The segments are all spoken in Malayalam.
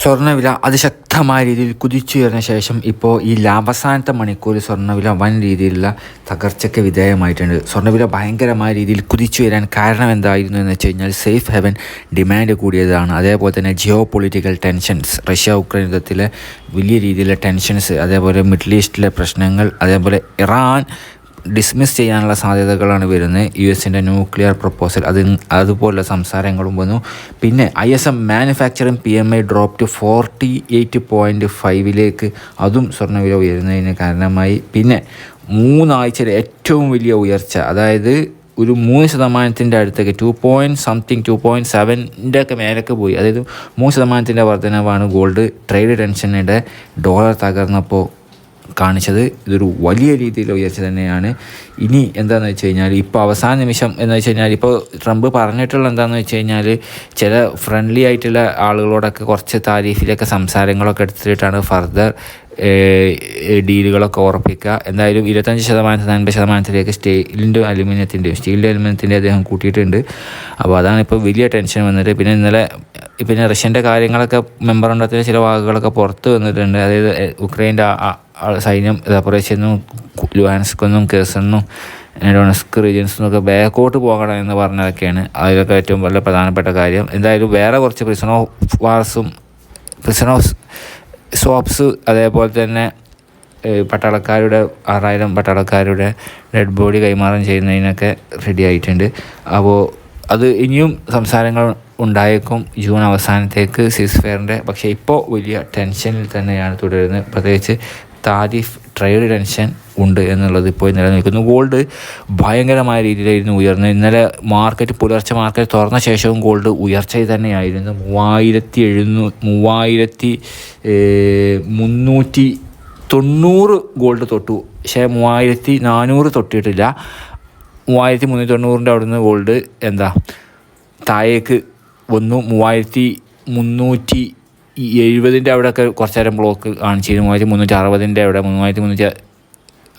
സ്വർണവില അതിശക്തമായ രീതിയിൽ കുതിച്ചുയർന്ന ശേഷം ഇപ്പോൾ ഈ അവസാനത്തെ മണിക്കൂർ സ്വർണവില വൻ രീതിയിലുള്ള തകർച്ചയ്ക്ക് വിധേയമായിട്ടുണ്ട്. സ്വർണവില ഭയങ്കരമായ രീതിയിൽ കുതിച്ചുയരാൻ കാരണം എന്തായിരുന്നു എന്ന് വെച്ച് കഴിഞ്ഞാൽ സേഫ് ഹെവൻ ഡിമാൻഡ് കൂടിയതാണ്. അതേപോലെ തന്നെ geopolitical tensions Russia Ukraine യുദ്ധത്തിലെ വലിയ രീതിയിലുള്ള ടെൻഷൻസ് അതേപോലെ മിഡിൽ ഈസ്റ്റിലെ പ്രശ്നങ്ങൾ അതേപോലെ ഇറാൻ ഡിസ്മിസ് ചെയ്യാനുള്ള സാധ്യതകളാണ് വരുന്നത്. യു എസിന്റെ ന്യൂക്ലിയർ പ്രപ്പോസൽ അത് അതുപോലുള്ള സംസാരങ്ങളും വന്നു. പിന്നെ I S M manufacturing P M I drop to forty eight point ഫൈവിലേക്ക് അതും സ്വർണവില ഉയരുന്നതിന് കാരണമായി. പിന്നെ മൂന്നാഴ്ചയിലെ ഏറ്റവും വലിയ ഉയർച്ച അതായത് ഒരു മൂന്ന് ശതമാനത്തിന്റെ അടുത്തേക്ക് two point something two point സെവന്റെ ഒക്കെ മേലേക്ക് പോയി. അതായത് മൂന്ന് ശതമാനത്തിന്റെ വർധനവാണ് ഗോൾഡ് ട്രേഡ് ടെൻഷനിടെ ഡോളർ തകർന്നപ്പോൾ കാണിച്ചത് ഇതൊരു വലിയ രീതിയിൽ ഉയർച്ച തന്നെയാണ്. ഇനി എന്താണെന്ന് വെച്ച് കഴിഞ്ഞാൽ ഇപ്പോൾ അവസാന നിമിഷം എന്ന് വെച്ച് കഴിഞ്ഞാൽ ഇപ്പോൾ ട്രംപ് പറഞ്ഞിട്ടുള്ള എന്താണെന്ന് വെച്ച് കഴിഞ്ഞാൽ ചില ഫ്രണ്ട്ലി ആയിട്ടുള്ള ആളുകളോടൊക്കെ കുറച്ച് താരീഫിലൊക്കെ സംസാരങ്ങളൊക്കെ എടുത്തിട്ടാണ് ഫർദർ ഡീലുകളൊക്കെ ഉറപ്പിക്കുക. എന്തായാലും ഇരുപത്തഞ്ച് ശതമാനത്തിൽ അൻപത് ശതമാനത്തിലേക്ക് സ്റ്റീലിന്റെ അലുമിനിയത്തിന്റെയും സ്റ്റീലിന്റെ അലുമിനിയത്തിന്റെ അദ്ദേഹം കൂട്ടിയിട്ടുണ്ട്. അപ്പോൾ അതാണ് ഇപ്പോൾ വലിയ ടെൻഷൻ വന്നിട്ട് പിന്നെ ഇന്നലെ പിന്നെ റഷ്യന്റെ കാര്യങ്ങളൊക്കെ മെമ്പർ ഉണ്ടാക്കുന്ന ചില വാക്കുകളൊക്കെ പുറത്ത് വന്നിട്ടുണ്ട്. അതായത് ഉക്രൈന്റെ സൈന്യം റപ്പറേഷനും ലുവാൻസ്കൊന്നും കേസെന്നും ഡൊണസ്ക് റീജിയൻസ് എന്നൊക്കെ ബാക്കോട്ട് പോകണം എന്ന് പറഞ്ഞതൊക്കെയാണ് അതിലൊക്കെ ഏറ്റവും വളരെ പ്രധാനപ്പെട്ട കാര്യം. എന്തായാലും വേറെ കുറച്ച് പ്രിസൺ ഓഫ് വാർസും പ്രിസൺ ഓഫ് സോപ്സ് അതേപോലെ തന്നെ പട്ടാളക്കാരുടെ ആറായിരം പട്ടാളക്കാരുടെ ഡെഡ് ബോഡി കൈമാറം ചെയ്യുന്നതിനൊക്കെ റെഡി ആയിട്ടുണ്ട്. അപ്പോൾ അത് ഇനിയും സംസാരങ്ങൾ ഉണ്ടായേക്കും ജൂൺ അവസാനത്തേക്ക് സീസ് ഫെയറിന്റെ പക്ഷേ ഇപ്പോൾ വലിയ ടെൻഷനിൽ തന്നെയാണ് തുടരുന്നത്. പ്രത്യേകിച്ച് താരിഫ് ട്രേഡ് ടെൻഷൻ ഉണ്ട് എന്നുള്ളത് ഇപ്പോൾ നിലനിൽക്കുന്നു. ഗോൾഡ് ഭയങ്കരമായ രീതിയിലായിരുന്നു ഉയർന്നത്. ഇന്നലെ മാർക്കറ്റ് പുലർച്ചെ മാർക്കറ്റ് തുറന്ന ശേഷവും ഗോൾഡ് ഉയർച്ച തന്നെയായിരുന്നു. മൂവായിരത്തി എഴുന്നൂ മൂവായിരത്തി മുന്നൂറ്റി തൊണ്ണൂറ് ഗോൾഡ് തൊട്ടു. പക്ഷേ മൂവായിരത്തി നാനൂറ് തൊട്ടിട്ടില്ല. മൂവായിരത്തി മുന്നൂറ്റി തൊണ്ണൂറിന്റെ അവിടുന്ന് ഗോൾഡ് എന്താ താഴേക്ക് വന്നു. മൂവായിരത്തി മുന്നൂറ്റി എഴുപതിന്റെ അവിടെയൊക്കെ കുറച്ച് നേരം ബ്ലോക്ക് കാണിച്ചിരുന്നു മൂവായിരത്തി മുന്നൂറ്റി അറുപതിന്റെ അവിടെ മൂവായിരത്തി മുന്നൂറ്റി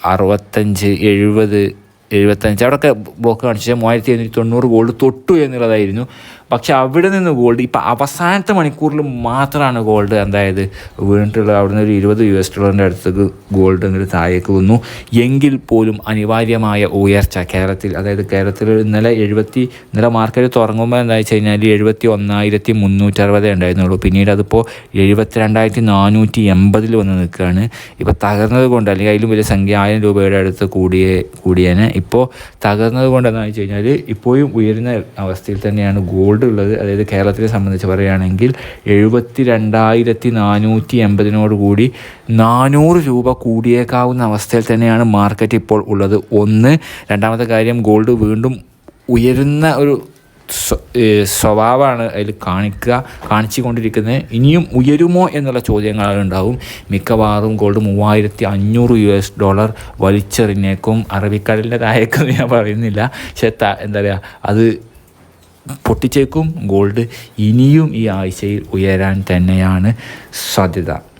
അറുപത്തഞ്ച് എഴുപത് എഴുപത്തഞ്ച്. അവിടെയൊക്കെ ബ്ലോക്ക് കാണിച്ചാൽ മൂവായിരത്തി എഴുന്നൂറ്റി തൊണ്ണൂറ് ഗോൾഡ് തൊട്ടു എന്നുള്ളതായിരുന്നു. പക്ഷെ അവിടെ നിന്ന് ഗോൾഡ് ഇപ്പോൾ അവസാനത്തെ മണിക്കൂറിൽ മാത്രമാണ് ഗോൾഡ് എന്തായത് വീണിട്ടുള്ളത് അവിടെ നിന്ന് ഒരു ഇരുപത് യു എസ് ഡോളറിന്റെ അടുത്തേക്ക് ഗോൾഡ് ഇങ്ങോട്ട് താഴേക്ക് വന്നു. എങ്കിൽ പോലും അനിവാര്യമായ ഉയർച്ച കേരളത്തിൽ അതായത് കേരളത്തിൽ ഇന്നലെ എഴുപത്തി ഇന്നലെ മാർക്കറ്റ് തുടങ്ങുമ്പോൾ എന്താ വെച്ച് കഴിഞ്ഞാൽ എഴുപത്തി ഒന്നായിരത്തി മുന്നൂറ്റി അറുപത് ഉണ്ടായിരുന്നുള്ളൂ. പിന്നീട് അതിപ്പോൾ എഴുപത്തി രണ്ടായിരത്തി നാനൂറ്റി എൺപതിൽ വന്ന് നിൽക്കുകയാണ്. ഇപ്പോൾ തകർന്നത് കൊണ്ട് അല്ലെങ്കിൽ അതിലും വലിയ സംഖ്യ ആയിരം രൂപയുടെ അടുത്ത് കൂടിയേ കൂടിയതിന് ഇപ്പോൾ തകർന്നത് കൊണ്ട് എന്താണെന്ന് വെച്ച് കഴിഞ്ഞാൽ ഇപ്പോഴും ഉയരുന്ന അവസ്ഥയിൽ തന്നെയാണ് ഗോൾഡ് ഉള്ളത്. അതായത് കേരളത്തിനെ സംബന്ധിച്ച് പറയുകയാണെങ്കിൽ എഴുപത്തി രണ്ടായിരത്തി നാനൂറ്റി എൺപതിനോട് കൂടി നാനൂറ് രൂപ കൂടിയേക്കാവുന്ന അവസ്ഥയിൽ തന്നെയാണ് മാർക്കറ്റ് ഇപ്പോൾ ഉള്ളത്. ഒന്ന് രണ്ടാമത്തെ കാര്യം ഗോൾഡ് വീണ്ടും ഉയരുന്ന ഒരു സ്വഭാവമാണ് അതിൽ കാണിക്കുക കാണിച്ചു കൊണ്ടിരിക്കുന്നത് ഇനിയും ഉയരുമോ എന്നുള്ള ചോദ്യങ്ങൾ ഉണ്ടാവും. മിക്കവാറും ഗോൾഡ് മൂവായിരത്തി അഞ്ഞൂറ് യു എസ് ഡോളർ വലിച്ചെറിഞ്ഞേക്കും. അറബിക്കടലിന്റെ താഴേക്കും ഞാൻ പറയുന്നില്ല. പക്ഷേ എന്താ പറയുക അത് പൊട്ടിച്ചേക്കും. ഗോൾഡ് ഇനിയും ഈ ആഴ്ചയിൽ ഉയരാൻ തന്നെയാണ് സാധ്യത.